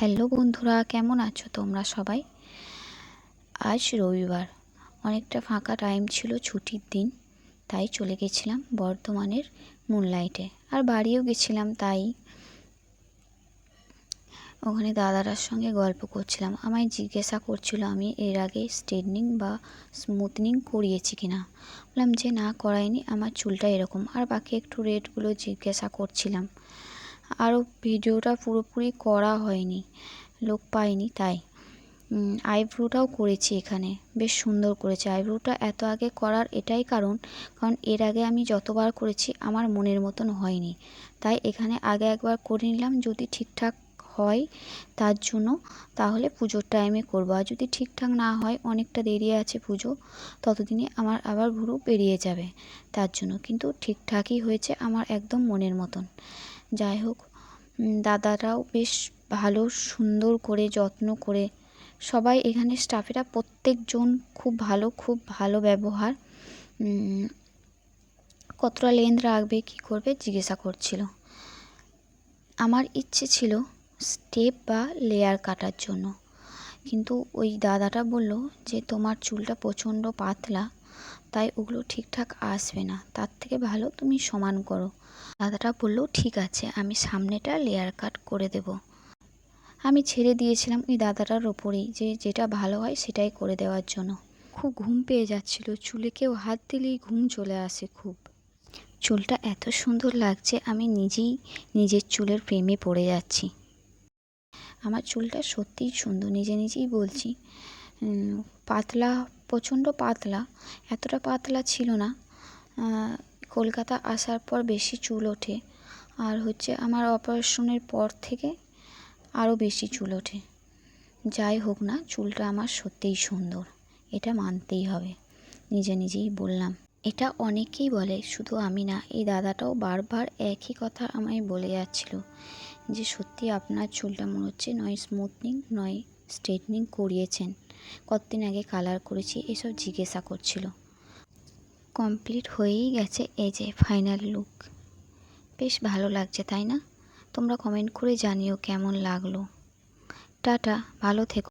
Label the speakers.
Speaker 1: Hello বন্ধুরা, কেমন আছো তোমরা সবাই? আজ রবিবার। অনেকটা ফাঁকা টাইম ছিল ছুটির দিন, তাই চলে গেছিলাম বর্ধমানের মুনলাইটে আর বাড়িও গেছিলাম তাই। ওখানে দাদারার সঙ্গে গল্প করছিলাম। আমায় জিজ্ঞাসা করছিল, আমি এর আগে স্ট্রেটনিং বা স্মুথনিং করিয়েছি কিনা বললাম যে, না, করাইনি। আমার চুলটা এরকম। আর বাকি একটু রেটগুলো জিজ্ঞাসা করছিলাম। আরও ভিডিওটা পুরোপুরি করা হয়নি, লোক পাইনি তাই। আইব্রোটাও করেছি এখানে, বেশ সুন্দর করেছে। আইব্রোটা এত আগে করার এটাই কারণ কারণ এর আগে আমি যতবার করেছি আমার মনের মতন হয়নি। তাই এখানে আগে একবার করে নিলাম, যদি ঠিকঠাক হয় তার জন্য, তাহলে পুজোর টাইমে করব। আর যদি ঠিকঠাক না হয়, অনেকটা দেরি আছে পুজো ততদিনে আমার আবার ভুরু বেরিয়ে যাবে তার জন্য। কিন্তু ঠিকঠাকই হয়েছে আমার একদম মনের মতন। যাই হোক দাদারাও বেশ ভালো, সুন্দর করে, যত্ন করে সবাই এখানে স্টাফেরা প্রত্যেকজন খুব ভালো খুব ভালো ব্যবহার। কতটা লেন্থ রাখবে, কী করবে জিজ্ঞাসা করছিল। আমার ইচ্ছে ছিল স্টেপ বা লেয়ার কাটার জন্য। কিন্তু ওই দাদাটা বলল যে, তোমার চুলটা প্রচণ্ড পাতলা। তাই ওগুলো ঠিকঠাক আসবে না। তার থেকে ভালো তুমি সমান করো। দাদাটা বলল, ঠিক আছে, আমি সামনেটা লেয়ার কাট করে দেব। আমি ছেড়ে দিয়েছিলাম ওই দাদাটার ওপরেই, যে যেটা ভালো হয় সেটাই করে দেওয়ার জন্য। খুব ঘুম পেয়ে যাচ্ছিল, চুলে কেউ হাত দিলেই ঘুম চলে আসে খুব। চুলটা এত সুন্দর লাগছে, আমি নিজেই নিজের চুলের প্রেমে পড়ে যাচ্ছি। আমার চুলটা সত্যিই সুন্দর, নিজে নিজেই বলছি পাতলা প্রচণ্ড পাতলা, এতটা পাতলা ছিল না। কলকাতা আসার পর বেশি চুল ওঠে। আর হচ্ছে আমার অপারেশনের পর থেকে আরও বেশি চুল ওঠে। যাই হোক না, চুলটা আমার সত্যিই সুন্দর, এটা মানতেই হবে। নিজে নিজেই বললাম। এটা অনেকেই বলে, শুধু আমি না, এই দাদাটাও বারবার একই কথা আমায় বলে যাচ্ছিল যে সত্যি আপনার চুলটা মনে হচ্ছে নয় স্মুথনিং নয় স্ট্রেটনিং করিয়েছেন। কতদিন আগে কালার করেছি, এসব জিজ্ঞাসা করছিল। কমপ্লিট হয়েই গেছে এই যে ফাইনাল লুক। বেশ ভালো লাগছে, তাই না? তোমরা কমেন্ট করে জানিও কেমন লাগল। টাটা, ভালো থেকো।